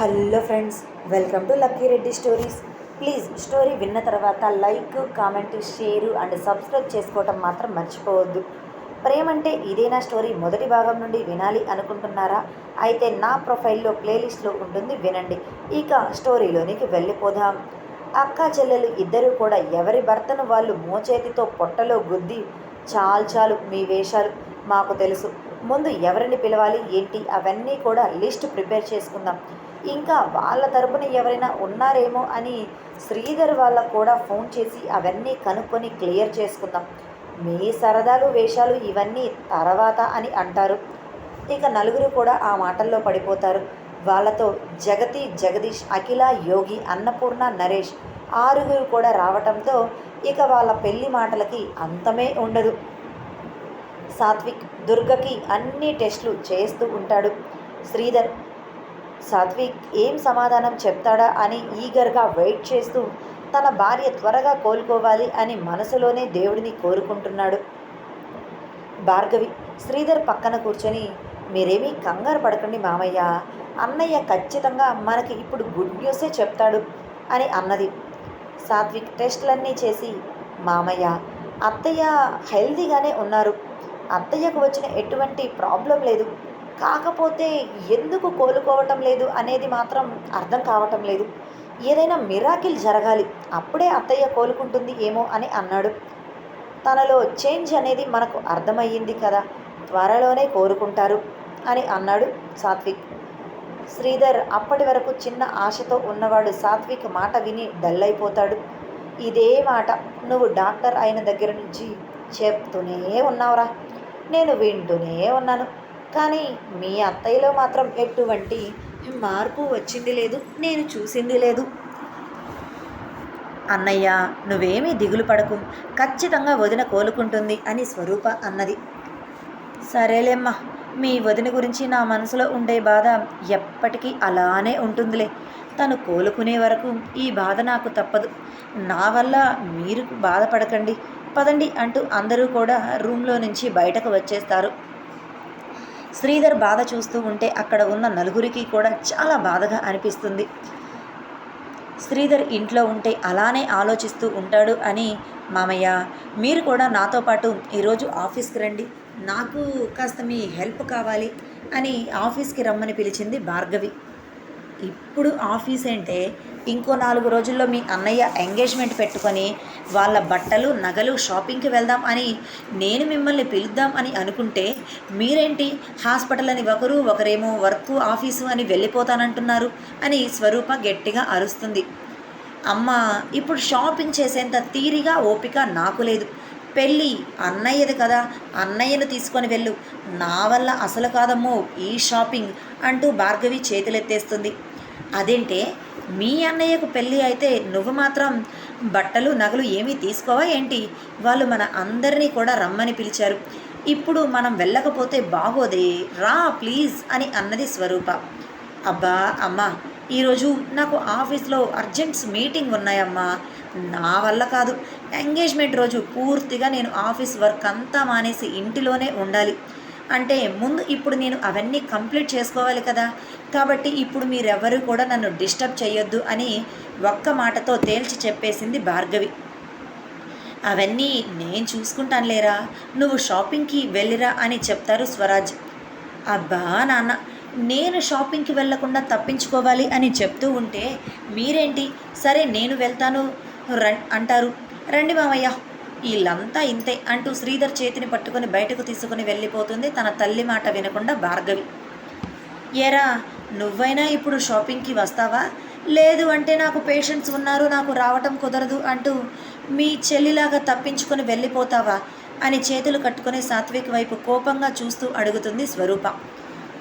Hello friends welcome to Lucky Reddy stories. Please story విన్న తర్వాత like comment share and subscribe చేసుకోవటం మాత్రం మర్చిపోవద్దు. ప్రేమంటే ఇదేనా స్టోరీ మొదటి భాగం నుండి వినాలి అనుకుంటున్నారా? అయితే నా ప్రొఫైల్లో ప్లేలిస్ట్లో ఉంటుంది వినండి. ఇక స్టోరీలోనికి వెళ్ళిపోదాం. అక్క చెల్లెలు ఇద్దరూ కూడా ఎవరి భర్తను వాళ్ళు మోచేతితో పొట్టలో గుద్ది చాలు చాలు మీ వేషాలు మాకు తెలుసు. ముందు ఎవరిని పిలవాలి ఏంటి? అవన్నీ కూడా లిస్ట్ ప్రిపేర్ చేసుకుందాం. ఇంకా వాళ్ళ తరపున ఎవరైనా ఉన్నారేమో అని శ్రీధర్ వాళ్ళకు కూడా ఫోన్ చేసి అవన్నీ కనుక్కొని క్లియర్ చేసుకుందాం. మీ సరదాలు వేషాలు ఇవన్నీ తర్వాత అని అంటారు. ఇక నలుగురు కూడా ఆ మాటల్లో పడిపోతారు. వాళ్ళతో జగతి జగదీష్ అఖిల యోగి అన్నపూర్ణ నరేష్ ఆరుగురు కూడా రావటంతో ఇక వాళ్ళ పెళ్ళి మాటలకి అంతమే ఉండదు. సాత్విక్ దుర్గకి అన్ని టెస్టులు చేస్తూ ఉంటాడు. శ్రీధర్ సాత్విక్ ఏం సమాధానం చెప్తాడా అని ఈగర్గా వెయిట్ చేస్తూ తన భార్య త్వరగా కోలుకోవాలి అని మనసులోనే దేవుడిని కోరుకుంటున్నాడు. భార్గవి శ్రీధర్ పక్కన కూర్చొని మీరేమీ కంగారు పడకండి మామయ్య. అన్నయ్య ఖచ్చితంగా మనకి ఇప్పుడు గుడ్ న్యూసే చెప్తాడు అని అన్నది. సాత్విక్ టెస్టులన్నీ చేసి మామయ్య అత్తయ్య హెల్తీగానే ఉన్నారు. అత్తయ్యకు వచ్చిన ఎటువంటి ప్రాబ్లం లేదు. కాకపోతే ఎందుకు కోలుకోవటం లేదు అనేది మాత్రం అర్థం కావటం లేదు. ఏదైనా మిరాకిల్ జరగాలి అప్పుడే అత్తయ్య కోలుకుంటుంది ఏమో అని అన్నాడు. తనలో చేంజ్ అనేది మనకు అర్థమయ్యింది కదా త్వరలోనే కోరుకుంటారు అని అన్నాడు సాత్విక్. శ్రీధర్ అప్పటి వరకు చిన్న ఆశతో ఉన్నవాడు సాత్విక్ మాట విని డల్ అయిపోతాడు ఇదే మాట నువ్వు డాక్టర్ అయిన దగ్గర నుంచి చెప్తూనే ఉన్నావురా. నేను వింటూనే ఉన్నాను. కానీ మీ అత్తయ్యలో మాత్రం ఎటువంటి మార్పు వచ్చింది లేదు నేను చూసింది లేదు. అన్నయ్య నువ్వేమీ దిగులు పడకు. ఖచ్చితంగా వదిన కోలుకుంటుంది అని స్వరూప అన్నది. సరేలేమ్మా మీ వదిన గురించి నా మనసులో ఉండే బాధ ఎప్పటికీ అలానే ఉంటుందిలే. తను కోలుకునే వరకు ఈ బాధ నాకు తప్పదు. నా వల్ల మీరు బాధపడకండి. పదండి అంటూ అందరూ కూడా రూమ్లో నుంచి బయటకు వచ్చేస్తారు. శ్రీధర్ బాధ చూస్తూ ఉంటే అక్కడ ఉన్న నలుగురికి కూడా చాలా బాధగా అనిపిస్తుంది. శ్రీధర్ ఇంట్లో ఉంటే అలానే ఆలోచిస్తూ ఉంటాడు అని మామయ్య మీరు కూడా నాతో పాటు ఈరోజు ఆఫీస్కి రండి. నాకు కాస్త మీ హెల్ప్ కావాలి అని ఆఫీస్కి రమ్మని పిలిచింది భార్గవి. ఇప్పుడు ఆఫీస్ అంటే ఇంకో నాలుగు రోజుల్లో మీ అన్నయ్య ఎంగేజ్మెంట్ పెట్టుకొని వాళ్ళ బట్టలు నగలు షాపింగ్కి వెళ్దాం అని నేను మిమ్మల్ని పిలుద్దాం అని అనుకుంటే మీరేంటి? హాస్పిటల్ అని ఒకరు ఒకరేమో వర్క్ ఆఫీసు అని వెళ్ళిపోతానంటున్నారు అని స్వరూప గట్టిగా అరుస్తుంది. అమ్మ ఇప్పుడు షాపింగ్ చేసేంత తీరిగా ఓపిక నాకు లేదు. పెళ్ళి అన్నయ్యది కదా అన్నయ్యను తీసుకొని వెళ్ళు. నా వల్ల అసలు కాదమ్మో ఈ షాపింగ్ అంటూ భార్గవి చేతులెత్తేస్తుంది. అదేంటే మీ అన్నయ్యకు పెళ్ళి అయితే నువ్వు మాత్రం బట్టలు నగలు ఏమీ తీసుకోవా ఏంటి? వాళ్ళు మన అందరినీ కూడా రమ్మని పిలిచారు. ఇప్పుడు మనం వెళ్ళకపోతే బాగోదే రా ప్లీజ్ అని అన్నది స్వరూప. అబ్బా అమ్మా ఈరోజు నాకు ఆఫీస్లో అర్జెంట్స్ మీటింగ్ ఉన్నాయమ్మా. నా వల్ల కాదు. ఎంగేజ్మెంట్ రోజు పూర్తిగా నేను ఆఫీస్ వర్క్ అంతా మానేసి ఇంటిలోనే ఉండాలి. అంటే ముందు ఇప్పుడు నేను అవన్నీ కంప్లీట్ చేసుకోవాలి కదా. కాబట్టి ఇప్పుడు మీరెవరు కూడా నన్ను డిస్టర్బ్ చేయొద్దు అని ఒక్క మాటతో తేల్చి చెప్పేసింది భార్గవి. అవన్నీ నేను చూసుకుంటాను లేరా? నువ్వు షాపింగ్కి వెళ్ళిరా అని చెప్తారు స్వరాజ్. అబ్బా నాన్న నేను షాపింగ్కి వెళ్ళకుండా తప్పించుకోవాలి అని చెప్తూ ఉంటే మీరేంటి? సరే నేను వెళ్తాను రం అంటారు. రండి మామయ్య. వీళ్ళంతా ఇంతే అంటూ శ్రీధర్ చేతిని పట్టుకొని బయటకు తీసుకుని వెళ్ళిపోతుంది. తన తల్లి మాట వినకుండా భార్గవి. ఏరా నువ్వైనా ఇప్పుడు షాపింగ్కి వస్తావా? లేదు అంటే నాకు పేషెంట్స్ ఉన్నారు నాకు రావటం కుదరదు అంటూ మీ చెల్లిలాగా తప్పించుకొని వెళ్ళిపోతావా? అని చేతులు కట్టుకుని సాత్విక్ వైపు కోపంగా చూస్తూ అడుగుతుంది స్వరూప.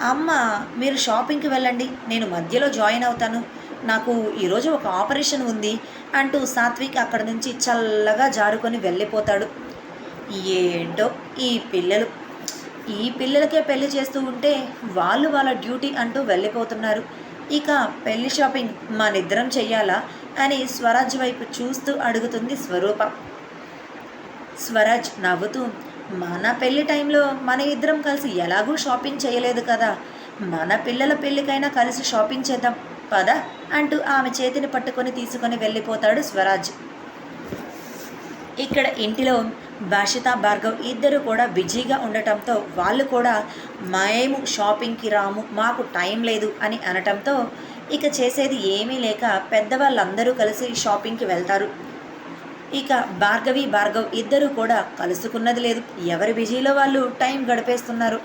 అమ్మ మీరు షాపింగ్కి వెళ్ళండి. నేను మధ్యలో జాయిన్ అవుతాను. నాకు ఈరోజు ఒక ఆపరేషన్ ఉంది అంటూ సాత్విక్ అక్కడ నుంచి చల్లగా జారుకొని వెళ్ళిపోతాడు. ఏంటో ఈ పిల్లలు. ఈ పిల్లలకే పెళ్ళి చేస్తూ ఉంటే వాళ్ళు వాళ్ళ డ్యూటీ అంటూ వెళ్ళిపోతున్నారు. ఇక పెళ్ళి షాపింగ్ మనిద్దరం చెయ్యాలా అని స్వరాజ్ వైపు చూస్తూ అడుగుతుంది స్వరూప. స్వరాజ్ నవ్వుతూ మన పెళ్ళి టైంలో మన ఇద్దరం కలిసి ఎలాగూ షాపింగ్ చేయలేదు కదా. మన పిల్లల పెళ్ళికైనా కలిసి షాపింగ్ చేద్దాం. పద అంటూ ఆమె చేతిని పట్టుకొని తీసుకొని వెళ్ళిపోతాడు స్వరాజ్. ఇక్కడ ఇంటిలో భాషిత భార్గవ్ ఇద్దరు కూడా బిజీగా ఉండటంతో వాళ్ళు కూడా మేము షాపింగ్కి రాము మాకు టైం లేదు అని అనటంతో ఇక చేసేది ఏమీ లేక పెద్దవాళ్ళందరూ కలిసి షాపింగ్కి వెళ్తారు. ఇక భార్గవి భార్గవ్ ఇద్దరు కూడా కలుసుకున్నది లేదు. ఎవరి బిజీలో వాళ్ళు టైం గడిపేస్తున్నారు?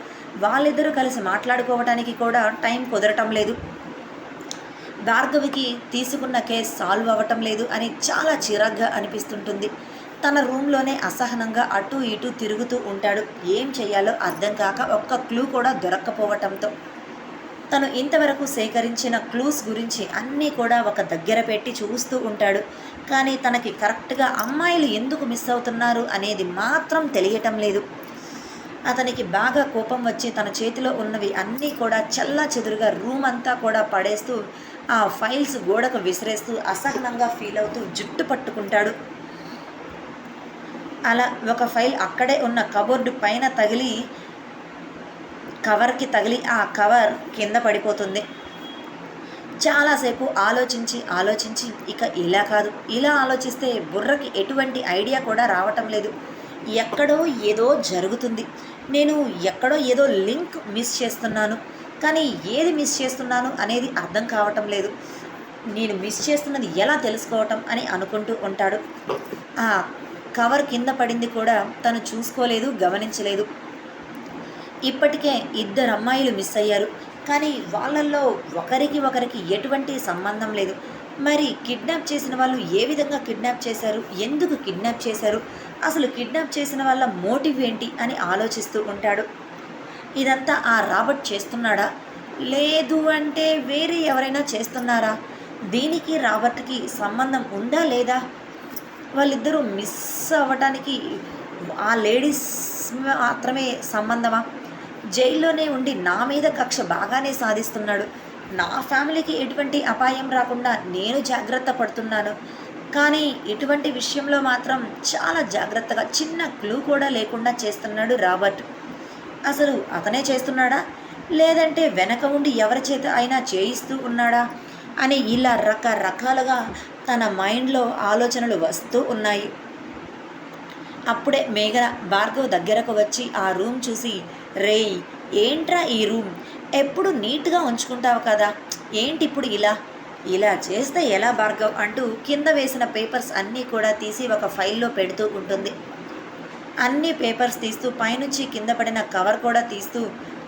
వాళ్ళిద్దరూ కలిసి మాట్లాడుకోవడానికి కూడా టైం కుదరటం లేదు. భార్గవికి తీసుకున్న కేసు సాల్వ్ అవ్వటం లేదు అని చాలా చిరాగ్గా అనిపిస్తుంటుంది. తన రూమ్లోనే అసహనంగా అటు ఇటు తిరుగుతూ ఉంటాడు. ఏం చేయాలో అర్థం కాక ఒక్క క్లూ కూడా దొరక్కపోవటంతో. తను ఇంతవరకు సేకరించిన క్లూస్ గురించి అన్నీ కూడా ఒక దగ్గర పెట్టి చూస్తూ ఉంటాడు. కానీ తనకి కరెక్ట్గా అమ్మాయిలు ఎందుకు మిస్ అవుతున్నారు అనేది మాత్రం తెలియటం లేదు. అతనికి బాగా కోపం వచ్చి తన చేతిలో ఉన్నవి అన్నీ కూడా చల్లా చెదురుగా రూమ్ అంతా కూడా పడేస్తూ ఆ ఫైల్స్ గోడకు విసిరేస్తూ అసహనంగా ఫీల్ అవుతూ జుట్టు పట్టుకుంటాడు. అలా ఒక ఫైల్ అక్కడే ఉన్న కబోర్డు పైన తగిలి కవర్కి తగిలి ఆ కవర్ కింద పడిపోతుంది. చాలాసేపు ఆలోచించి ఆలోచించి ఇక ఇలా కాదు. ఇలా ఆలోచిస్తే బుర్రకి ఎటువంటి ఐడియా కూడా రావటం లేదు. ఎక్కడో ఏదో జరుగుతుంది. నేను ఎక్కడో ఏదో లింక్ మిస్ చేస్తున్నాను. కానీ ఏది మిస్ చేస్తున్నాను అనేది అర్థం కావటం లేదు. నేను మిస్ చేస్తున్నది ఎలా తెలుసుకోవటం అని అనుకుంటూ ఉంటాడు. ఆ కవర్ కింద పడింది కూడా తను చూసుకోలేదు గమనించలేదు. ఇప్పటికే ఇద్దరు అమ్మాయిలు మిస్ అయ్యారు. కానీ వాళ్ళల్లో ఒకరికి ఒకరికి ఎటువంటి సంబంధం లేదు. మరి కిడ్నాప్ చేసిన వాళ్ళు ఏ విధంగా కిడ్నాప్ చేశారు? ఎందుకు కిడ్నాప్ చేశారు? అసలు కిడ్నాప్ చేసిన వాళ్ళ మోటివ్ ఏంటి అని ఆలోచిస్తూ ఉంటాడు. ఇదంతా ఆ రాబర్ట్ చేస్తున్నాడా? లేదు అంటే వేరే ఎవరైనా చేస్తున్నారా? దీనికి రాబర్ట్కి సంబంధం ఉందా లేదా? వాళ్ళిద్దరూ మిస్ అవ్వటానికి ఆ లేడీస్ మాత్రమే సంబంధమా? జైల్లోనే ఉండి నా మీద కక్ష బాగానే సాధిస్తున్నాడు. నా ఫ్యామిలీకి ఎటువంటి అపాయం రాకుండా నేను జాగ్రత్త పడుతున్నాను. కానీ ఇటువంటి విషయంలో మాత్రం చాలా జాగ్రత్తగా చిన్న క్లూ కూడా లేకుండా చేస్తున్నాడు రాబర్ట్. అసలు అతనే చేస్తున్నాడా? లేదంటే వెనక ఉండి ఎవరి చేత అయినా చేయిస్తూ ఉన్నాడా? అని ఇలా రకరకాలుగా తన మైండ్లో ఆలోచనలు వస్తూ ఉన్నాయి. అప్పుడే మేఘన భార్గవ్ దగ్గరకు వచ్చి ఆ రూమ్ చూసి రేయ్ ఏంట్రా ఈ రూమ్? ఎప్పుడు నీట్గా ఉంచుకుంటావు కదా? ఏంటి ఇప్పుడు ఇలా? ఇలా చేస్తే ఎలా భార్గవ్? అంటూ కింద వేసిన పేపర్స్ అన్నీ కూడా తీసి ఒక ఫైల్లో పెడుతూ ఉంటుంది. అన్ని పేపర్స్ తీస్తూ పైనుంచి కింద పడిన కవర్ కూడా తీస్తూ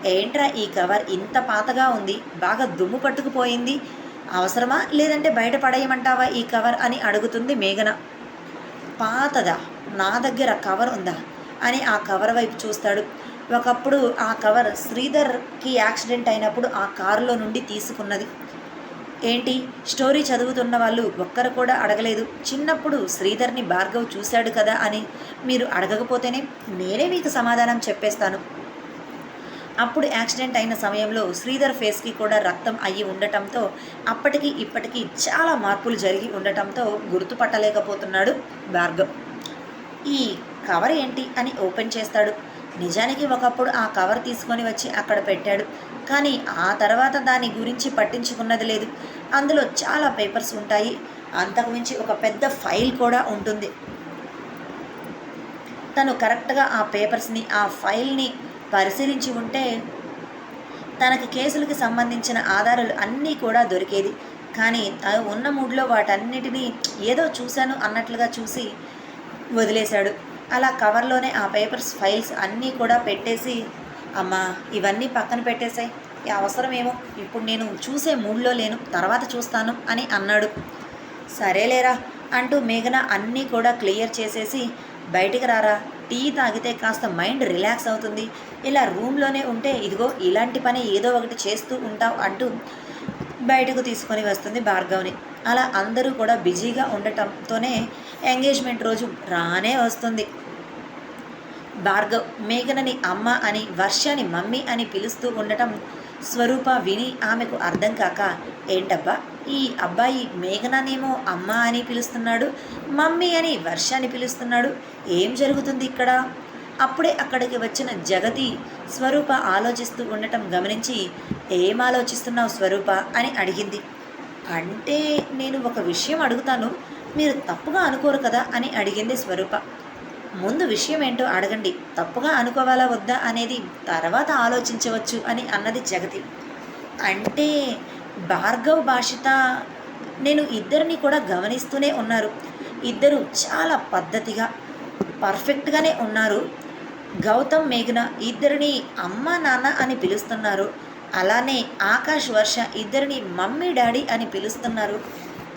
ఏంట్రా ఈ కవర్ ఇంత పాతగా ఉంది బాగా దుమ్ము పట్టుకుపోయింది అవసరమా? లేదంటే బయట పడేయమంటావా ఈ కవర్? అని అడుగుతుంది మేఘన. పాతదా? నా దగ్గర కవర్ ఉందా? అని ఆ కవర్ వైపు చూస్తాడు. ఒకప్పుడు ఆ కవర్ శ్రీధర్కి యాక్సిడెంట్ అయినప్పుడు ఆ కారులో నుండి తీసుకున్నది. ఏంటి? స్టోరీ చదువుతున్న వాళ్ళు ఒక్కరు కూడా అడగలేదు. చిన్నప్పుడు శ్రీధర్ని భార్గవ్ చూశాడు కదా అని. మీరు అడగకపోతేనే నేనే మీకు సమాధానం చెప్పేస్తాను. అప్పుడు యాక్సిడెంట్ అయిన సమయంలో శ్రీధర్ ఫేస్కి కూడా రక్తం అయ్యి ఉండటంతో అప్పటికి ఇప్పటికీ చాలా మార్పులు జరిగి ఉండటంతో గుర్తుపట్టలేకపోతున్నాడు భార్గవ్. ఈ కవర్ ఏంటి అని ఓపెన్ చేస్తాడు. నిజానికి ఒకప్పుడు ఆ కవర్ తీసుకొని వచ్చి అక్కడ పెట్టాడు. కానీ ఆ తర్వాత దాని గురించి పట్టించుకున్నది లేదు. అందులో చాలా పేపర్స్ ఉంటాయి. అంతకుమించి ఒక పెద్ద ఫైల్ కూడా ఉంటుంది. తను కరెక్ట్గా ఆ పేపర్స్ని ఆ ఫైల్ని పరిశీలించి ఉంటే తనకి కేసులకు సంబంధించిన ఆధారాలు అన్నీ కూడా దొరికేది. కానీ తను ఉన్న మూడ్లో వాటన్నిటినీ ఏదో చూశాను అన్నట్లుగా చూసి వదిలేశాడు. అలా కవర్లోనే ఆ పేపర్స్ ఫైల్స్ అన్నీ కూడా పెట్టేసి అమ్మా ఇవన్నీ పక్కన పెట్టేసాయి. అవసరమేమో? ఇప్పుడు నేను చూసే మూడ్లో లేను తర్వాత చూస్తాను అని అన్నాడు. సరేలేరా అంటూ మేఘన అన్నీ కూడా క్లియర్ చేసేసి బయటికి రారా? టీ తాగితే కాస్త మైండ్ రిలాక్స్ అవుతుంది. ఇలా రూమ్లోనే ఉంటే ఇదిగో ఇలాంటి పని ఏదో ఒకటి చేస్తూ ఉంటావు అంటూ బయటకు తీసుకొని వస్తుంది భార్గవ్ని. అలా అందరూ కూడా బిజీగా ఉండటంతోనే ఎంగేజ్మెంట్ రోజు రానే వస్తుంది. భార్గవ్ మేఘనని అమ్మ అని వర్షని మమ్మీ అని పిలుస్తూ ఉండటం స్వరూప విని ఆమెకు అర్థం కాక ఏంటబ్బా ఈ అబ్బాయి మేఘననేమో అమ్మ అని పిలుస్తున్నాడు మమ్మీ అని వర్ష అని పిలుస్తున్నాడు ఏం జరుగుతుంది ఇక్కడ? అప్పుడే అక్కడికి వచ్చిన జగతి స్వరూప ఆలోచిస్తూ ఉండటం గమనించి ఏం ఆలోచిస్తున్నావు స్వరూప? అని అడిగింది. అంటే నేను ఒక విషయం అడుగుతాను మీరు తప్పుగా అనుకోరు కదా? అని అడిగింది స్వరూప. ముందు విషయం ఏంటో అడగండి. తప్పుగా అనుకోవాలా వద్దా అనేది తర్వాత ఆలోచించవచ్చు అని అన్నది జగతి. అంటే భార్గవ్ భాషిత నేను ఇద్దరిని కూడా గమనిస్తూనే ఉన్నారు. ఇద్దరు చాలా పద్ధతిగా పర్ఫెక్ట్గానే ఉన్నారు. గౌతమ్ మేఘన ఇద్దరిని అమ్మ నాన్న అని పిలుస్తున్నారు. అలానే ఆకాష్ వర్ష ఇద్దరిని మమ్మీ డాడీ అని పిలుస్తున్నారు.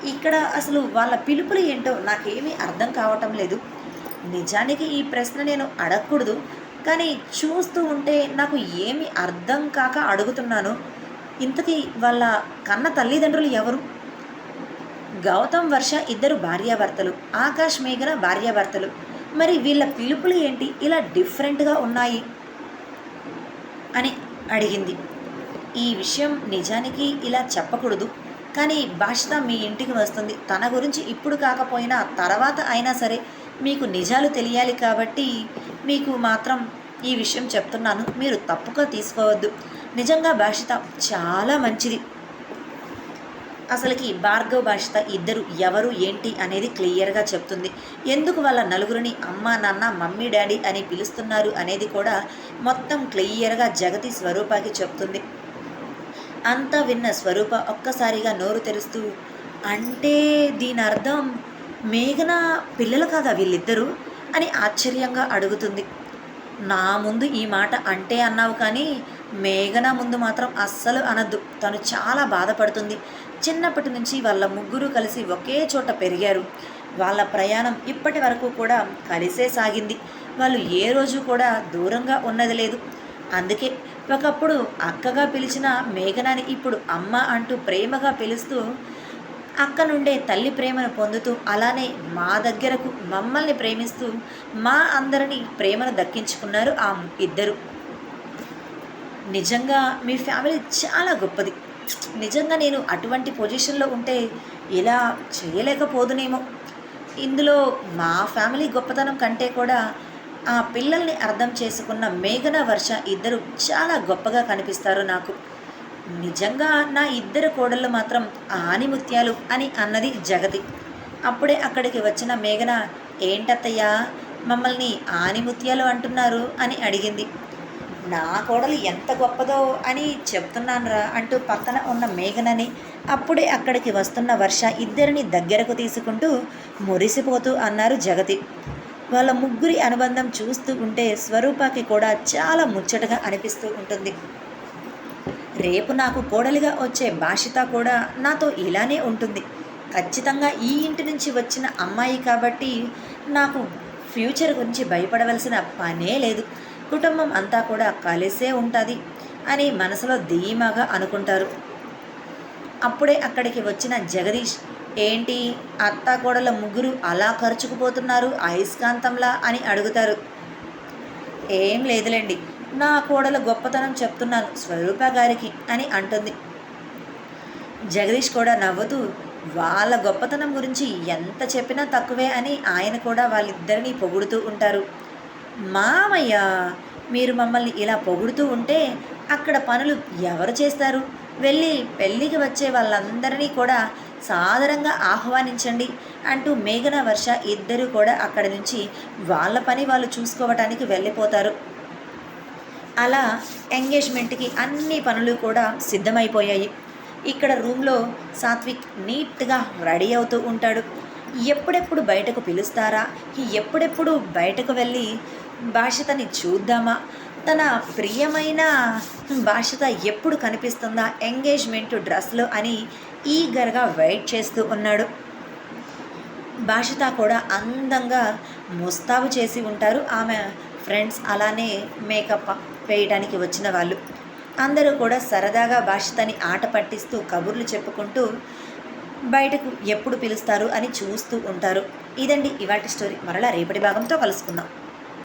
ఇక్కడ అసలు వాళ్ళ పిలుపులు ఏంటో నాకేమీ అర్థం కావటం లేదు. నిజానికి ఈ ప్రశ్న నేను అడగకూడదు కానీ చూస్తూ ఉంటే నాకు ఏమి అర్థం కాక అడుగుతున్నాను. ఇంతకీ వాళ్ళ కన్న తల్లిదండ్రులు ఎవరు? గౌతమ్ వర్ష ఇద్దరు భార్యాభర్తలు ఆకాష్ మేఘన భార్యాభర్తలు. మరి వీళ్ళ పిలుపులు ఏంటి? ఇలా డిఫరెంట్గా ఉన్నాయి అని అడిగింది. ఈ విషయం నిజానికి ఇలా చెప్పకూడదు కానీ భాషిత మీ ఇంటికి వస్తుంది. తన గురించి ఇప్పుడు కాకపోయినా తర్వాత అయినా సరే మీకు నిజాలు తెలియాలి కాబట్టి మీకు మాత్రం ఈ విషయం చెప్తున్నాను. మీరు తప్పుగా తీసుకోవద్దు. నిజంగా భాషిత చాలా మంచిది. అసలుకి భార్గవ్ భాషిత ఇద్దరు ఎవరు ఏంటి అనేది క్లియర్గా చెప్తుంది. ఎందుకు వాళ్ళ నలుగురిని అమ్మ నాన్న మమ్మీ డాడీ అని పిలుస్తున్నారు అనేది కూడా మొత్తం క్లియర్గా జగతి స్వరూపాకి చెప్తుంది. అంతా విన్న స్వరూప ఒక్కసారిగా నోరు తెరుస్తూ అంటే దీని అర్థం మేఘన పిల్లలు కాదా వీళ్ళిద్దరూ? అని ఆశ్చర్యంగా అడుగుతుంది. నా ముందు ఈ మాట అంటే అన్నావు కానీ మేఘన ముందు మాత్రం అస్సలు అనద్దు. తను చాలా బాధపడుతుంది. చిన్నప్పటి నుంచి వాళ్ళ ముగ్గురు కలిసి ఒకే చోట పెరిగారు. వాళ్ళ ప్రయాణం ఇప్పటి వరకు కూడా కలిసే సాగింది. వాళ్ళు ఏ రోజు కూడా దూరంగా ఉన్నది లేదు. అందుకే ఒకప్పుడు అక్కగా పిలిచిన మేఘనాని ఇప్పుడు అమ్మ అంటూ ప్రేమగా పిలుస్తూ అక్క నుండే తల్లి ప్రేమను పొందుతూ అలానే మా దగ్గరకు మమ్మల్ని ప్రేమిస్తూ మా అందరినీ ప్రేమను దక్కించుకున్నారు ఆ ఇద్దరు. నిజంగా మీ ఫ్యామిలీ చాలా గొప్పది. నిజంగా నేను అటువంటి పొజిషన్లో ఉంటే ఇలా చేయలేకపోదునేమో. ఇందులో మా ఫ్యామిలీ గొప్పతనం కంటే కూడా ఆ పిల్లల్ని అర్థం చేసుకున్న మేఘన వర్ష ఇద్దరు చాలా గొప్పగా కనిపిస్తారు నాకు. నిజంగా నా ఇద్దరు కోడళ్ళు మాత్రం ఆనిముత్యాలు అని అన్నది జగతి. అప్పుడే అక్కడికి వచ్చిన మేఘన ఏంటత్తయ్యా మమ్మల్ని ఆనిముత్యాలు అంటున్నారు అని అడిగింది. నా కోడలు ఎంత గొప్పదో అని చెప్తున్నానురా అంటూ పక్కన ఉన్న మేఘనని అప్పుడే అక్కడికి వస్తున్న వర్ష ఇద్దరిని దగ్గరకు తీసుకుంటూ మురిసిపోతూ అన్నారు జగతి. వాళ్ళ ముగ్గురి అనుబంధం చూస్తూ ఉంటే స్వరూపకి కూడా చాలా ముచ్చటగా అనిపిస్తూ ఉంటుంది. రేపు నాకు కోడలిగా వచ్చే భాషిత కూడా నాతో ఇలానే ఉంటుంది. ఖచ్చితంగా ఈ ఇంటి నుంచి వచ్చిన అమ్మాయి కాబట్టి నాకు ఫ్యూచర్ గురించి భయపడవలసిన పనే లేదు. కుటుంబం అంతా కూడా కలిసే ఉంటుంది అని మనసులో ధీమాగా అనుకుంటారు. అప్పుడే అక్కడికి వచ్చిన జగదీష్ ఏంటి అత్త కోడల ముగ్గురు అలా ఖర్చుకుపోతున్నారు అయస్కాంతంలా అని అడుగుతారు. ఏం లేదులేండి నా కోడల గొప్పతనం చెప్తున్నాను స్వరూప గారికి అని అంటుంది. జగదీష్ కూడా నవ్వుతూ వాళ్ళ గొప్పతనం గురించి ఎంత చెప్పినా తక్కువే అని ఆయన కూడా వాళ్ళిద్దరినీ పొగుడుతూ ఉంటారు. మామయ్య మీరు మమ్మల్ని ఇలా పొగుడుతూ ఉంటే అక్కడ పనులు ఎవరు చేస్తారు? వెళ్ళి పెళ్ళికి వచ్చే వాళ్ళందరినీ కూడా సాదరంగా ఆహ్వానించండి అంటూ మేఘన వర్ష ఇద్దరు కూడా అక్కడి నుంచి వాళ్ళ పని వాళ్ళు చూసుకోవటానికి వెళ్ళిపోతారు. అలా ఎంగేజ్మెంట్కి అన్ని పనులు కూడా సిద్ధమైపోయాయి. ఇక్కడ రూమ్లో సాత్విక్ నీట్గా రెడీ అవుతూ ఉంటాడు. ఎప్పుడెప్పుడు బయటకు పిలుస్తారా? ఎప్పుడెప్పుడు బయటకు వెళ్ళి భాషతని చూద్దామా? తన ప్రియమైన భాషత ఎప్పుడు కనిపిస్తుందా ఎంగేజ్మెంట్ డ్రెస్లో అని ఈగర్గా వెయిట్ చేస్తూ ఉన్నాడు. భాషిత కూడా అందంగా ముస్తాబు చేసి ఉంటారు ఆమె ఫ్రెండ్స్. అలానే మేకప్. వేయడానికి వచ్చిన వాళ్ళు. అందరూ కూడా సరదాగా భాషితని ఆట పట్టిస్తూ కబుర్లు చెప్పుకుంటూ బయటకు ఎప్పుడు పిలుస్తారు అని చూస్తూ ఉంటారు. ఇదండి ఇవాటి స్టోరీ. మరలా రేపటి భాగంతో కలుసుకుందాం.